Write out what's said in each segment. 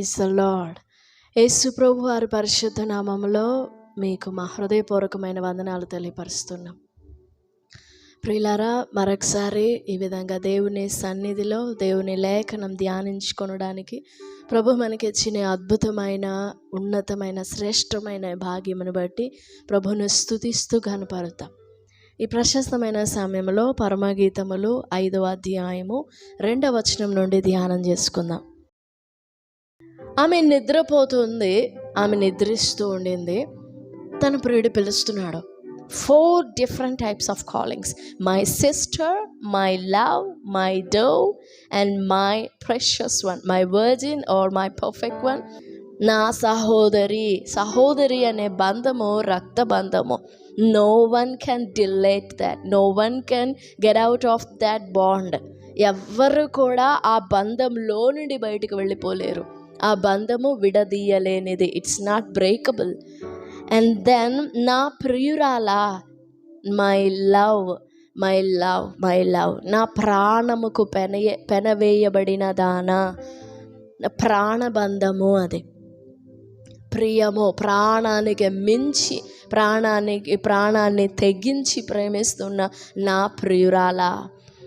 Praise lord యేసు ప్రభు వారి పరిశుద్ధ నామములో మీకు మా హృదయపూర్వకమైన వందనాలు తెలియపరుస్తున్నాం. ప్రియులారా మరొకసారి ఈ విధంగా దేవుని సన్నిధిలో దేవుని లేఖనం ధ్యానించుకొనడానికి ప్రభు మనకి ఇచ్చిన అద్భుతమైన ఉన్నతమైన శ్రేష్టమైన భాగ్యమును బట్టి ప్రభును స్థుతిస్తూ కనపడతాం ఈ ప్రశస్తమైన సమయంలో పరమగీతములు ఐదవ అధ్యాయము రెండవ వచనం నుండి ధ్యానం చేసుకుందాం. ఆమె నిద్రపోతుంది ఆమె నిద్రిస్తూ ఉండింది. తన ప్రియుడు పిలుస్తున్నాడు. Four different types of callings my sister my love my dove and my precious one my virgin or my perfect one నా సహోదరి సహోదరి అనే బంధము రక్త బంధము. No one can delete that no one can get out of that bond ఎవ్వరు కూడా ఆ బంధంలో నుండి బయటకు వెళ్ళిపోలేరు. ఆ బంధము విడదీయలేనిది. It's not breakable and then నా ప్రియురాల my love my love my love నా ప్రాణముకు పెనయే పెనవేయబడిన దానా ప్రాణబంధము అది. ప్రియము ప్రాణానికి మించి ప్రాణానికి ప్రాణాన్ని తెగించి ప్రేమిస్తున్న నా ప్రియురాల.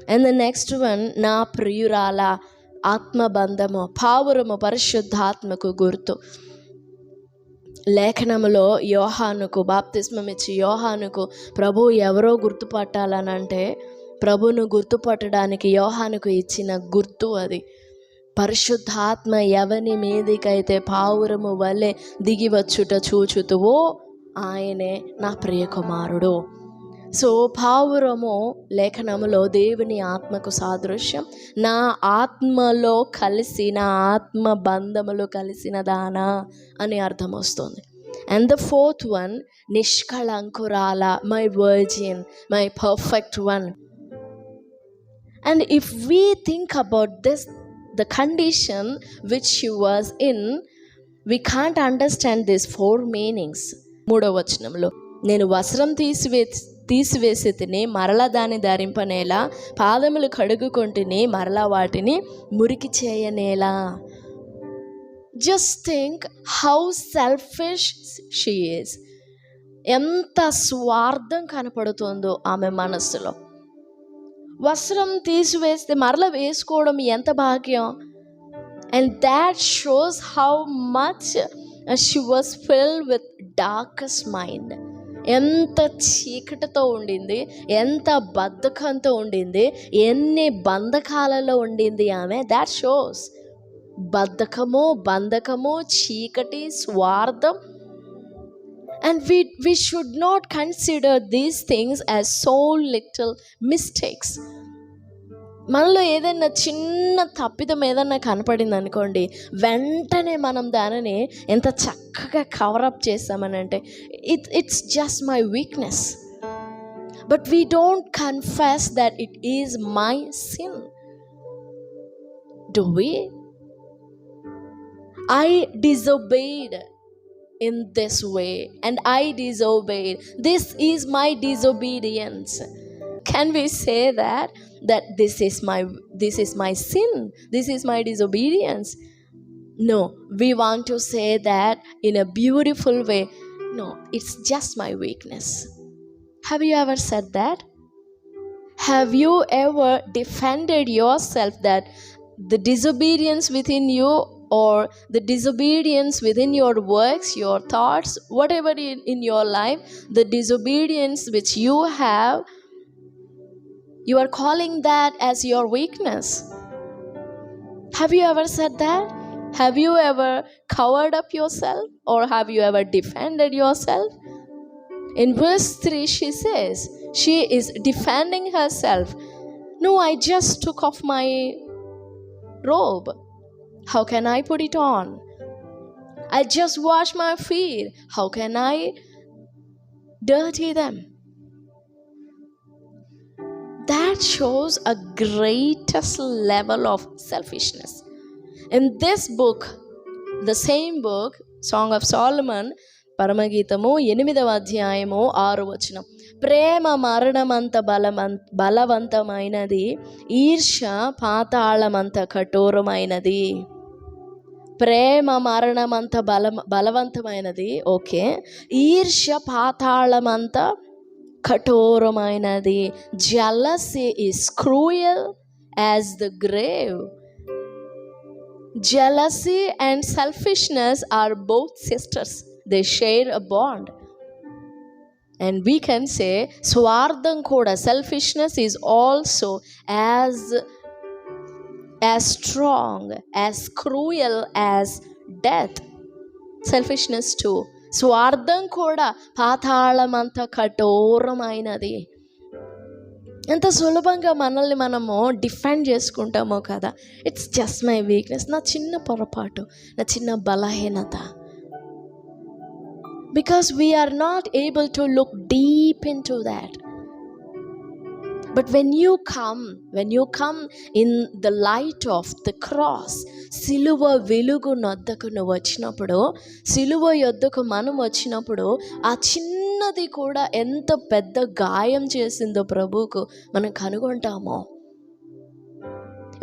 అండ్ ద నెక్స్ట్ వన్ నా ప్రియురాల ఆత్మబంధము పావురము పరిశుద్ధాత్మకు గుర్తు. లేఖనములో యోహానుకు బాప్తిస్మం ఇచ్చి యోహానుకు ప్రభు ఎవరో గుర్తుపట్టాలనంటే ప్రభును గుర్తుపట్టడానికి యోహానుకు ఇచ్చిన గుర్తు అది. పరిశుద్ధాత్మ ఎవని మీదికైతే పావురము వలె దిగి వచ్చుట చూచుతువో ఆయనే నా ప్రియకుమారుడు. సో పావురము లేఖనములో దేవుని ఆత్మకు సాదృశ్యం. నా ఆత్మలో కలిసి నా ఆత్మ బంధములు కలిసిన దానా అని అర్థం వస్తుంది and the fourth one నిష్కళంకురాల my virgin my perfect one and if we think about this the condition which she was in we can't understand this four meanings మూడో వచనంలో నేను వస్త్రం తీసివేసి తీసివేసి తిని మరలా దాన్ని ధరింపనేలా పాదములు కడుగుకొంటిని మరలా వాటిని మురికి చేయనేలా. Just think how selfish she is ఎంత స్వార్థం కనపడుతుందో ఆమె మనస్సులో. వస్త్రం తీసివేస్తే మరల వేసుకోవడం ఎంత భాగ్యం? And that shows how much she was fill with darkest mind ఎంత చీకటితో ఉండింది ఎంత బద్ధకంతో ఉండింది ఎన్ని బంధకాలలో ఉండింది ఆమె. దాట్ షోస్ బద్ధకము బంధకము చీకటి స్వార్థం. And we we should not consider these things as so little mistakes మనలో ఏదైనా చిన్న తప్పిదం ఏదన్నా కనపడింది అనుకోండి వెంటనే మనం దానిని ఎంత చక్కగా కవరప్ చేస్తామని అంటే it it's just my weakness but we don't confess that it is my sin do we I disobeyed in this way and I disobeyed this is my disobedience. Can we say that that this is my this is my sin? This is my disobedience? No, we want to say that in a beautiful way. No, it's just my weakness. Have you ever said that? Have you ever defended yourself that the disobedience within you or the disobedience within your works, your thoughts, whatever in, in your life, the disobedience which you have, you are calling that as your weakness. Have you ever said that? Have you ever covered up yourself or have you ever defended yourself? In verse 3, she says, she is defending herself. No, I just took off my robe. How can I put it on? I just washed my feet. How can I dirty them? That shows a greatest level of selfishness. In this book, the same book, Song of Solomon, పరమగీతము ఎనిమిదవ అధ్యాయము ఆరు వచనం. ప్రేమ మరణమంత బలమం బలవంతమైనది ఈర్ష పాతాళమంత కఠోరమైనది. ప్రేమ మరణం అంత బల బలవంతమైనది ఓకే. ఈర్ష్య పాతాళం అంత కఠోరమైనది jealousy is cruel as the grave jealousy and selfishness are both sisters. They share a bond. And we can say స్వార్థం కూడా selfishness is also as as strong as cruel as death selfishness to స్వార్థం కూడా పాతాళమంత కఠోరమైనది. ఎంత సులభంగా మనల్ని మనము defend చేసుకుంటామో కదా. ఇట్స్ జస్ట్ మై వీక్నెస్ నా చిన్న పొరపాటు నా చిన్న బలహీనత. Because we are not able to look deep into that but when you come when you come in the light of the cross సిలువ వెలుగు నొద్దకు నువ్వు వచ్చినప్పుడు సిలువ యొద్దకు మనం వచ్చినప్పుడు ఆ చిన్నది కూడా ఎంత పెద్ద గాయం చేసిందో ప్రభువుకు మనం కనుగొంటామో.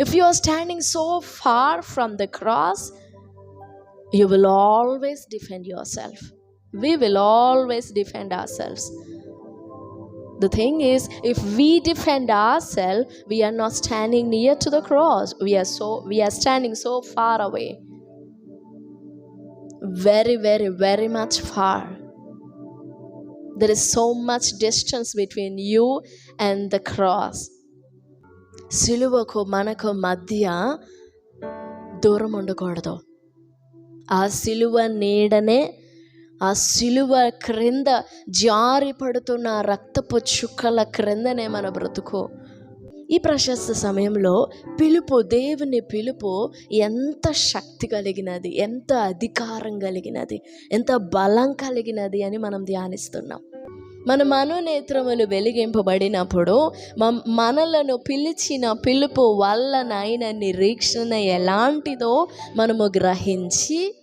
If you are standing so far from the cross you will always defend yourself we will always defend ourselves the thing is if we defend ourselves we are not standing near to the cross we are so we are standing so far away very very very much far there is so much distance between you and the cross సిలువకు మనకు మధ్య దూరం ఉండకూడదు ఆ సిలువ నీడనే ఆ సిలువ క్రింద జారి పడుతున్న రక్తపు చుక్కల క్రిందనే మన బ్రతుకు. ఈ ప్రశస్త సమయంలో పిలుపు దేవుని పిలుపు ఎంత శక్తి కలిగినది ఎంత అధికారం కలిగినది ఎంత బలం కలిగినది అని మనం ధ్యానిస్తున్నాం. మన మనోనేత్రములు వెలిగింపబడినప్పుడు మ- మనలను పిలిచిన పిలుపు వల్లనైన నిరీక్షణ ఎలాంటిదో మనము గ్రహించి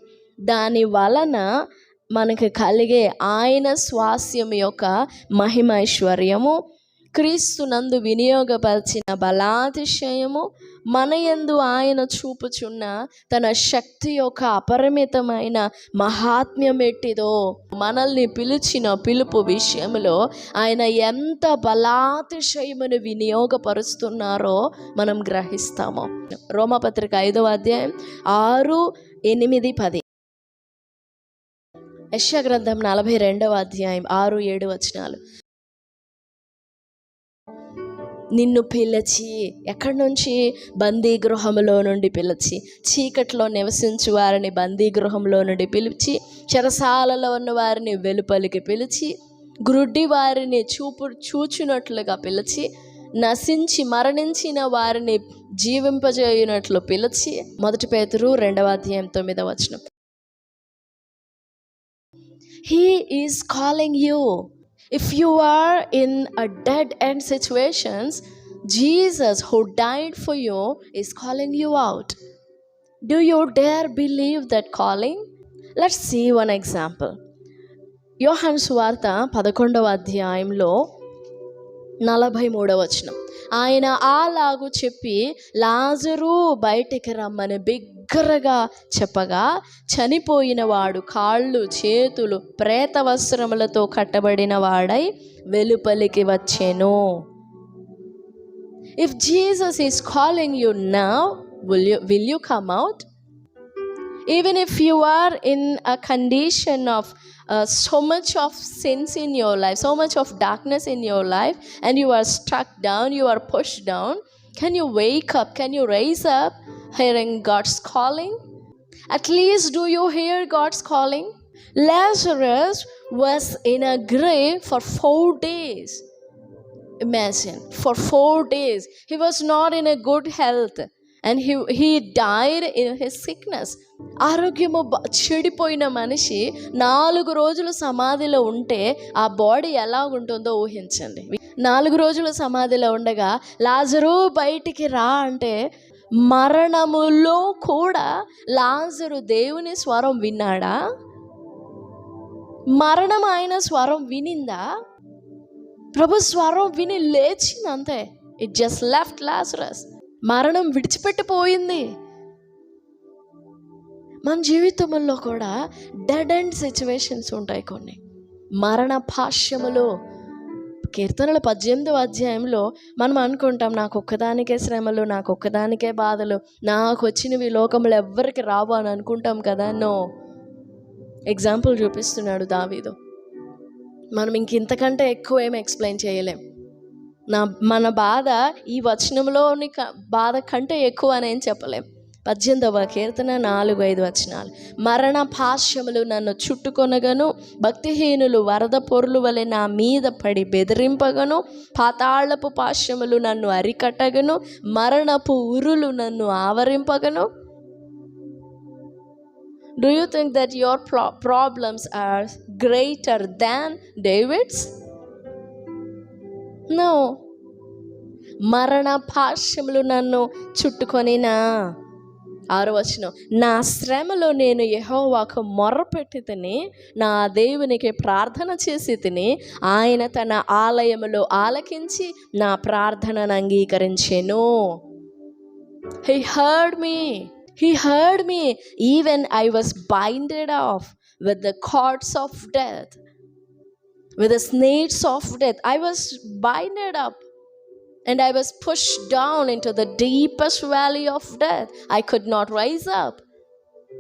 దాని వలన మనకు కలిగే ఆయన స్వాస్యం యొక్క మహిమైశ్వర్యము క్రీస్తునందు వినియోగపరిచిన బలాతిశయము మన యందు ఆయన చూపుచున్న తన శక్తి యొక్క అపరిమితమైన మహాత్మ్యం ఎట్టిదో మనల్ని పిలిచిన పిలుపు విషయంలో ఆయన ఎంత బలాతిశయమును వినియోగపరుస్తున్నారో మనం గ్రహిస్తాము. రోమపత్రిక ఐదవ అధ్యాయం ఆరు ఎనిమిది పది. యశ గ్రంథం నలభై రెండవ అధ్యాయం ఆరు ఏడు వచనాలు. నిన్ను పిలిచి ఎక్కడి నుంచి? బందీ గృహంలో నుండి పిలిచి చీకట్లో నివసించు వారిని బందీ గృహంలో నుండి పిలిచి చెరసాలలో ఉన్న వారిని వెలుపలికి పిలిచి గ్రుడ్డి వారిని చూపు చూచునట్లుగా పిలిచి నశించి మరణించిన వారిని జీవింపజేయునట్లు పిలిచి మొదటి పేతురు రెండవ అధ్యాయం తొమ్మిదవ వచనం. He is calling you. If you are in a dead end situations, Jesus who died for you is calling you out. Do you dare believe that calling? Let's see one example. యోహాన్ సువార్త పదకొండవ అధ్యాయంలో నలభై మూడవ వచనం ఆయన అలాగు చెప్పి లాజరు బయటికి రమ్మని బిగ్గరగా చెప్పగా చనిపోయిన వాడు కాళ్ళు చేతులు ప్రేత వస్త్రములతో కట్టబడిన వాడై వెలుపలికి వచ్చెను. If Jesus is calling you now will you will you come out even if you are in a condition of uh, so much of sins in your life so much of darkness in your life and you are struck down you are pushed down. Can you wake up? Can you raise up hearing god's calling? At least do you hear god's calling? Lazarus was in a grave for 4 days. Imagine for 4 days. He was not in a good health and he he died in his sickness ఆరోగ్యము చెడిపోయిన మనిషి నాలుగు రోజులు సమాధిలో ఉంటే ఆ body ఎలా ఉంటుందో ఊహించండి. నాలుగు రోజులు సమాధిలో ఉండగా లాజరు బయటికి రా అంటే మరణములో కూడా లాజరు దేవుని స్వరం విన్నాడా? మరణం ఆయన స్వరం వినిందా? ప్రభు స్వరం విని లేచింది అంతే ఇట్ జస్ట్ లెఫ్ట్ లాజరస్ మరణం విడిచిపెట్టిపోయింది. మన జీవితంలో కూడా డెడ్ అండ్ సిచ్యువేషన్స్ ఉంటాయి కొన్ని. మరణ భాష్యములు కీర్తనల పద్దెనిమిదవ అధ్యాయంలో మనం అనుకుంటాం నాకు ఒక్కదానికే శ్రమలు నాకు ఒక్కదానికే బాధలు నాకు వచ్చినవి లోకంలో ఎవ్వరికి రావు అని అనుకుంటాం కదా? నో ఎగ్జాంపుల్ చూపిస్తున్నాడు దావీదు. మనం ఇంక ఇంతకంటే ఎక్కువ ఏం ఎక్స్ప్లెయిన్ చేయలేం. నా మన బాధ ఈ వచనంలోని క- బాధ కంటే ఎక్కువ అని ఏం చెప్పలేం. పద్దెనిమిదవ కీర్తన నాలుగు ఐదు వచనాలు. మరణ పాశ్యములు నన్ను చుట్టుకొనగను భక్తిహీనులు వరద పొరులు వలె నా మీద పడి బెదిరింపగను పాతాళపు పాశ్యములు నన్ను అరికట్టగను మరణపు ఉరులు నన్ను ఆవరింపగను. Do you think that your pro problems are greater than David's no. మరణ భాష్యములు నన్ను చుట్టుకొనినా. ఆరు వచనం. నా శ్రమలో నేను యహోవాకు మొర్రపెట్టి తిని నా దేవునికి ప్రార్థన చేసి తిని ఆయన తన ఆలయములో ఆలకించి నా ప్రార్థనను అంగీకరించెను. He heard me he heard me even I was binded of with the cords of death with the snares of death. I was binded up and I was pushed down into the deepest valley of death. I could not rise up,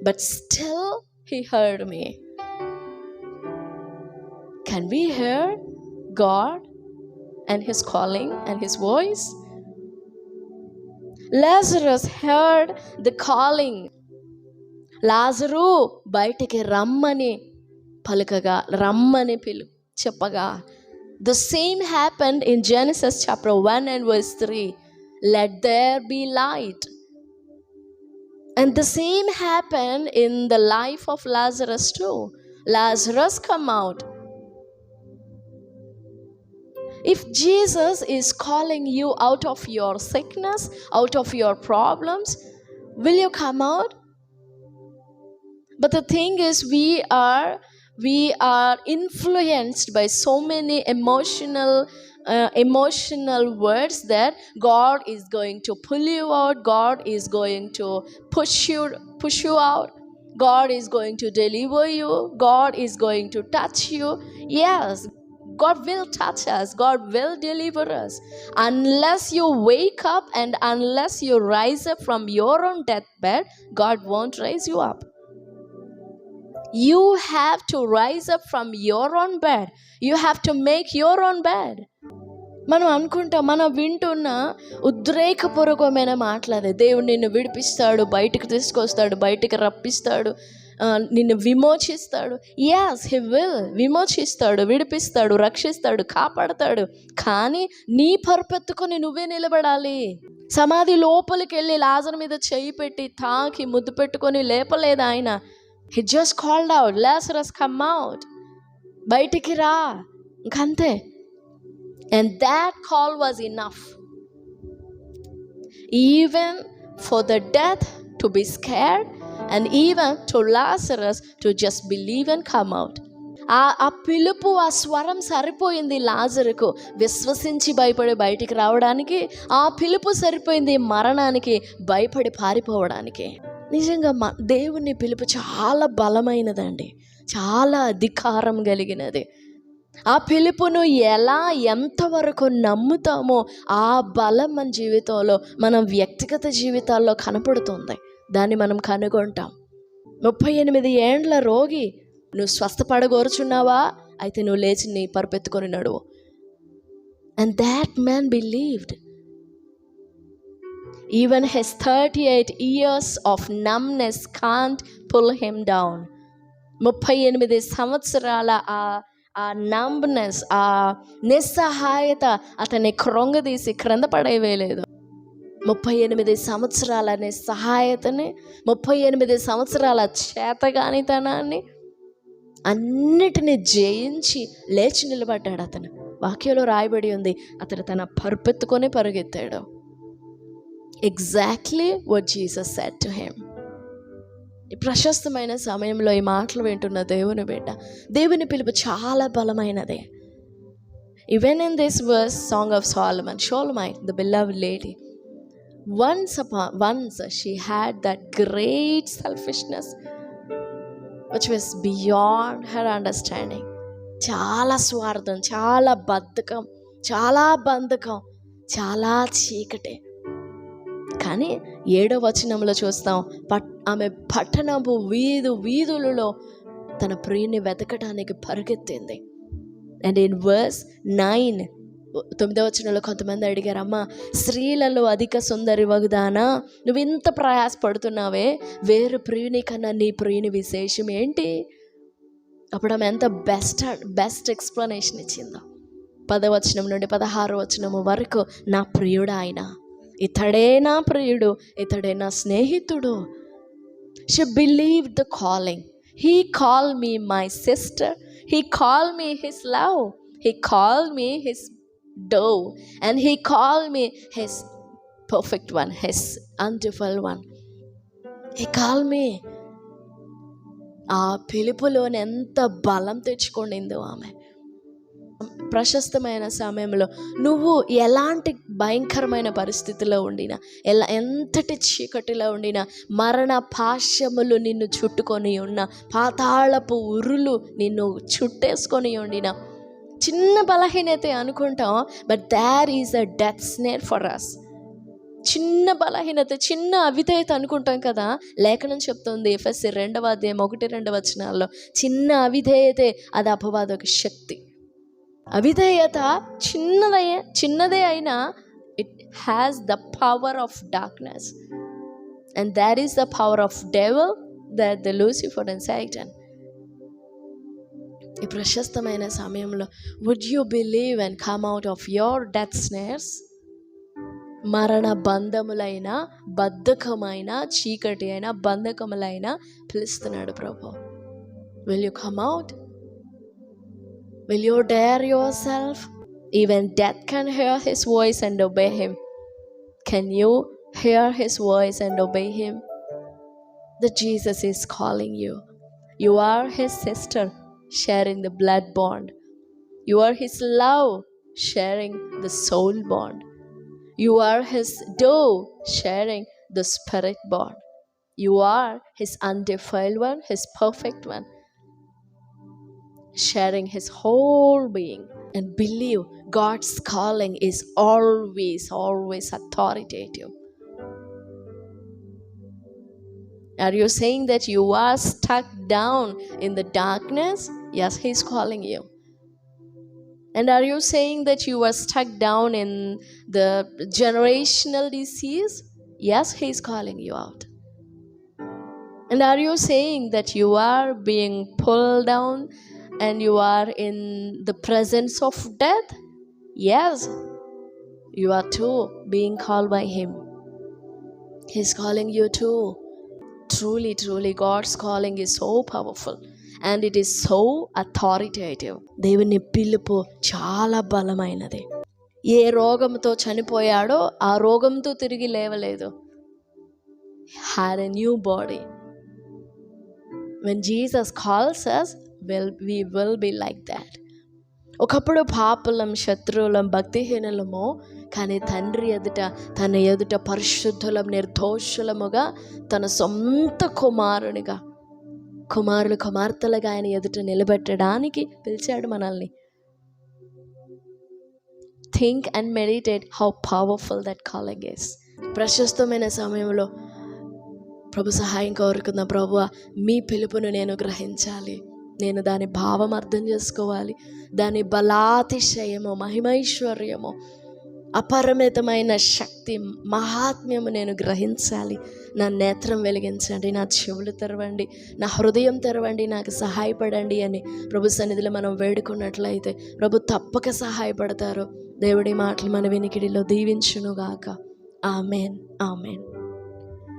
but still He heard me. Can we hear God and His calling and His voice? Lazarus heard the calling. లాజరు బయటికి రమ్మని పలుకగా రమ్మని పిలు చెప్పగా the same happened in Genesis chapter one and verse three let there be light and the same happen in the life of Lazarus to Lazarus come out If Jesus is calling you out of your sickness, out of your problems, will you come out? But the thing is, we are we are influenced by so many emotional uh, emotional words that God is going to pull you out. God is going to push you push you out. God is going to deliver you. God is going to touch you. Yes, God will touch us. God will deliver us. Unless you wake up and unless you rise up from your own deathbed, God won't raise you up. You have to raise up from your own bed you have to make your own bed మనం అనుకుంటాం మనం వింటున్న ఉద్రేకపూర్వకమైన మాటలదే. దేవుడు నిన్ను విడిపిస్తాడు బయటికి తీసుకొస్తాడు బయటికి రప్పిస్తాడు నిన్ను విమోచిస్తాడు. యాస్ హి విల్ విమోచిస్తాడు విడిపిస్తాడు రక్షిస్తాడు కాపాడతాడు. కానీ నీ పరపెత్తుకొని నువ్వే నిలబడాలి. సమాధి లోపలికి వెళ్ళి లాజర్ మీద చేయి పెట్టి తాకి ముద్దు పెట్టుకొని లేపలేదు ఆయన. He just called out Lazarus come out బయటికి రా. ఇంకంతే. And that call was enough even for the death to be scared and even to Lazarus to just believe and come out ఆ ఆ పిలుపు ఆ స్వరం సరిపోయింది లాజరుకు. విశ్వసించి భయపడి బయటికి రావడానికి ఆ పిలుపు సరిపోయింది మరణానికి భయపడి పారిపోవడానికి. నిజంగా మ దేవుని పిలుపు చాలా బలమైనదండి. చాలా అధికారం కలిగినది. ఆ పిలుపును ఎలా ఎంతవరకు నమ్ముతామో ఆ బలం మన జీవితంలో మన వ్యక్తిగత జీవితాల్లో కనపడుతుంది. దాన్ని మనం కనుగొంటాం. ముప్పై ఎనిమిది ఏండ్ల రోగి నువ్వు స్వస్థపడగోరుచున్నావా? అయితే నువ్వు లేచి నీ పరుపెత్తుకొని నడువు. And that man believed even he's thirty eight years of numbness can't pull him down ముప్పై ఎనిమిది సంవత్సరాల ఆ ఆ నంబ్నెస్ ఆ నిస్సహాయత అతన్ని క్రొంగదీసి క్రింద పడేవేయలేదు ముప్పై ఎనిమిది సంవత్సరాల నిస్సహాయతని ముప్పై ఎనిమిది సంవత్సరాల చేతగానితనాన్ని అన్నిటిని జయించి లేచి నిలబడ్డాడు అతను. వాక్యంలో రాయబడి ఉంది అతను తన పరుపెత్తుకొని పరుగెత్తాడు. Exactly what Jesus said to him ఈ ప్రశస్తమైన సమయంలో ఈ మాటలు వింటున్న దేవుని బిడ్డ దేవుని పిలుపు చాలా బలమైనదే. Even in this verse song of Solomon షోల్మై the beloved lady once upon once she had that great selfishness which is beyond her understanding చాలా స్వార్థం చాలా బద్ధకం చాలా బంధకం చాలా చీకటి. కానీ ఏడో వచనంలో చూస్తాం పట్ ఆమె పట్టణపు వీధు వీధులలో తన ప్రియుని వెతకడానికి పరుగెత్తింది. అండ్ ఇన్ వర్స్ నైన్ తొమ్మిదో వచనంలో కొంతమంది అడిగారు అమ్మ స్త్రీలలో అధిక సుందరి వగుదానా? నువ్వు ఇంత ప్రయాసపడుతున్నావే? వేరు ప్రియుని కన్నా నీ ప్రియుని విశేషం ఏంటి? అప్పుడు ఆమె ఎంత బెస్ట్ బెస్ట్ ఎక్స్ప్లెనేషన్ ఇచ్చిందో. పదవచనం నుండి పదహారు వచనము వరకు నా ప్రియుడు ఆయన ఇతడే నా ప్రియుడు ఇతడే నా స్నేహితుడు? She believe the calling he call me my sister he call me his love he call me his dove and he call me his perfect one his undefiled one he call me ఆ పిలుపులోని ఎంత బలం తెచ్చుకుండిందో ఆమె. ప్రశస్తమైన సమయంలో నువ్వు ఎలాంటి భయంకరమైన పరిస్థితిలో ఉండినా ఎలా ఎంతటి చీకటిలో ఉండినా మరణ పాశ్యములు నిన్ను చుట్టుకొని ఉన్న పాతాళపు ఉరులు నిన్ను చుట్టేసుకొని ఉండిన చిన్న బలహీనత అనుకుంటాం but there is a death snare for us చిన్న బలహీనత చిన్న అవిధేయత అనుకుంటాం కదా? లేఖనం చెప్తుంది ఎఫ్ఎస్సి రెండవ అధ్యాయం ఒకటి రెండవ వచనాల్లో. చిన్న అవిధేయతే అది అపవాదక శక్తి. అవిధేయత చిన్నదయ్యే చిన్నదే అయినా it has the power of darkness and that is the power of devil that the Lucifer and Satan ఈ ప్రశస్తమైన సమయంలో would you believe and come out of your death snares మరణ బంధములైన బద్ధకమైన చీకటి అయిన బంధకములైన పిలుస్తున్నాడు ప్రభు will you come out Will you dare yourself? Even death can hear his voice and obey him. Can you hear his voice and obey him? The Jesus is calling you. You are his sister, sharing the blood bond. You are his love, sharing the soul bond. You are his dough, sharing the spirit bond. You are his undefiled one, his perfect one sharing his whole being. And believe God's calling is always, always authoritative. Are you saying that you are stuck down in the darkness? Yes, He's calling you. And are you saying that you are stuck down in the generational disease? Yes, He's calling you out. And are you saying that you are being pulled down and you are in the presence of death? Yes, you are too being called by Him. He's calling you too. Truly, truly, God's calling is so powerful. And it is so authoritative దేవుని పిలుపు చాలా బలమైనది ఏ రోగంతో చనిపోయాడో ఆ రోగంతో తిరిగి లేవలేదు had a new body when Jesus calls us will we will be like that ఒకప్పుడు పాపులం శత్రువులం భక్తిహీనులము కానీ తండ్రి ఎదుట తన ఎదుట పరిశుద్ధులం నిర్దోషులముగా తన సొంత కుమారునిగా కుమారులు కుమార్తెలుగా ఆయన ఎదుట నిలబెట్టడానికి పిలిచాడు మనల్ని. Think and meditate how powerful that calling is ప్రశస్తమైన సమయంలో ప్రభు సహాయం కోరుకుందాం. ప్రభు మీ పిలుపును నేను గ్రహించాలి. నేను దాని భావం అర్థం చేసుకోవాలి. దాని బలాతిశయము మహిమైశ్వర్యము అపరిమితమైన శక్తి మహాత్మ్యము నేను గ్రహించాలి. నా నేత్రం వెలిగించండి నా చెవులు తెరవండి నా హృదయం తెరవండి నాకు సహాయపడండి అని ప్రభు సన్నిధిలో మనం వేడుకున్నట్లయితే ప్రభు తప్పక సహాయపడతారు. దేవుడి మాటలు మన వినికిడిలో దీవించునుగాక. ఆమెన్. ఆమెన్.